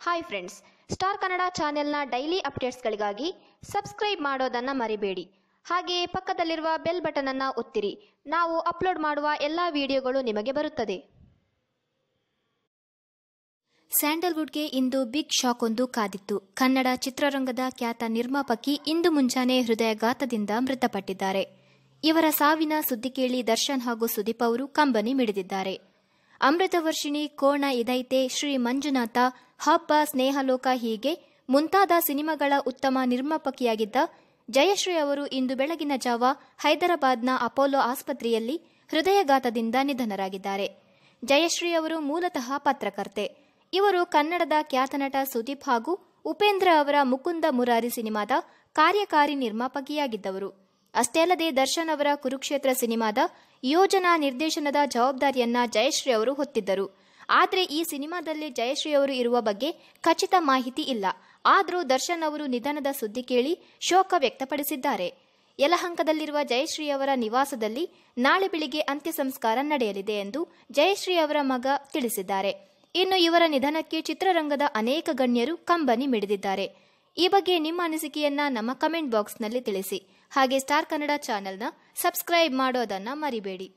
Hi friends star Kannada ಚಾನೆಲ್ನ daily ಅಪ್ಡೇಟ್ಸ್ಗಳಿಗಾಗಿ subscribe ಮಾಡೋದನ್ನು ಮರಿಬೇಡಿ. ಹಾಗೆಯೇ ಪಕ್ಕದಲ್ಲಿರುವ ಬೆಲ್ ಬಟನನ್ನು ಒತ್ತಿರಿ. ನಾವು ಅಪ್ಲೋಡ್ ಮಾಡುವ ಎಲ್ಲ ವಿಡಿಯೋಗಳು ನಿಮಗೆ ಬರುತ್ತದೆ. ಸ್ಯಾಂಡಲ್ವುಡ್ಗೆ ಇಂದು ಬಿಗ್ ಶಾಕ್ ಒಂದು ಕಾದಿತ್ತು. ಕನ್ನಡ ಚಿತ್ರರಂಗದ ಖ್ಯಾತ ನಿರ್ಮಾಪಕಿ ಇಂದು ಮುಂಜಾನೆ ಹೃದಯಘಾತದಿಂದ ಮೃತಪಟ್ಟಿದ್ದಾರೆ. ಇವರ ಸಾವಿನ ಸುದ್ದಿ ಕೇಳಿ ದರ್ಶನ್ ಹಾಗೂ ಸುದೀಪ್ ಅವರು ಕಂಬನಿ ಮಿಡಿದಿದ್ದಾರೆ. ಅಮೃತವರ್ಷಿಣಿ ಕೋಣ ಇದೈತೆ. ಶ್ರೀ ಮಂಜುನಾಥ, ಹಬ್ಬ, ಸ್ನೇಹಲೋಕ ಹೀಗೆ ಮುಂತಾದ ಸಿನಿಮಾಗಳ ಉತ್ತಮ ನಿರ್ಮಾಪಕಿಯಾಗಿದ್ದ ಜಯಶ್ರೀ ಅವರು ಇಂದು ಬೆಳಗಿನ ಜಾವ ಹೈದರಾಬಾದ್ನ ಅಪೋಲೋ ಆಸ್ಪತ್ರೆಯಲ್ಲಿ ಹೃದಯಘಾತದಿಂದ ನಿಧನರಾಗಿದ್ದಾರೆ. ಜಯಶ್ರೀ ಅವರು ಮೂಲತಃ ಪತ್ರಕರ್ತೆ. ಇವರು ಕನ್ನಡದ ಖ್ಯಾತನಟ ಸುದೀಪ್ ಹಾಗೂ ಉಪೇಂದ್ರ ಅವರ ಮುಕುಂದ ಮುರಾರಿ ಸಿನಿಮಾದ ಕಾರ್ಯಕಾರಿ ನಿರ್ಮಾಪಕಿಯಾಗಿದ್ದವರು. ಅಷ್ಟೇ ಅಲ್ಲದೆ ದರ್ಶನ್ ಅವರ ಕುರುಕ್ಷೇತ್ರ ಸಿನಿಮಾದ ಯೋಜನಾ ನಿರ್ದೇಶನದ ಜವಾಬ್ದಾರಿಯನ್ನ ಜಯಶ್ರೀ ಅವರು ಹೊತ್ತಿದ್ದರು. ಆದರೆ ಈ ಸಿನಿಮಾದಲ್ಲಿ ಜಯಶ್ರೀ ಅವರು ಇರುವ ಬಗ್ಗೆ ಖಚಿತ ಮಾಹಿತಿ ಇಲ್ಲ. ಆದರೂ ದರ್ಶನ್ ಅವರು ನಿಧನದ ಸುದ್ದಿ ಕೇಳಿ ಶೋಕ ವ್ಯಕ್ತಪಡಿಸಿದ್ದಾರೆ. ಯಲಹಂಕದಲ್ಲಿರುವ ಜಯಶ್ರೀ ಅವರ ನಿವಾಸದಲ್ಲಿ ನಾಳೆ ಬೆಳಿಗ್ಗೆ ಅಂತ್ಯ ಸಂಸ್ಕಾರ ನಡೆಯಲಿದೆ ಎಂದು ಜಯಶ್ರೀ ಅವರ ಮಗ ತಿಳಿಸಿದ್ದಾರೆ. ಇನ್ನು ಇವರ ನಿಧನಕ್ಕೆ ಚಿತ್ರರಂಗದ ಅನೇಕ ಗಣ್ಯರು ಕಂಬನಿ ಮಿಡಿದಿದ್ದಾರೆ. ಈ ಬಗ್ಗೆ ನಿಮ್ಮ ಅನಿಸಿಕೆಯನ್ನ ನಮ್ಮ ಕಮೆಂಟ್ ಬಾಕ್ಸ್ನಲ್ಲಿ ತಿಳಿಸಿ. ಹಾಗೆ ಸ್ಟಾರ್ ಕನ್ನಡ ಚಾನೆಲ್ನ ಸಬ್ಸ್ಕ್ರೈಬ್ ಮಾಡೋದನ್ನು ಮರಿಬೇಡಿ.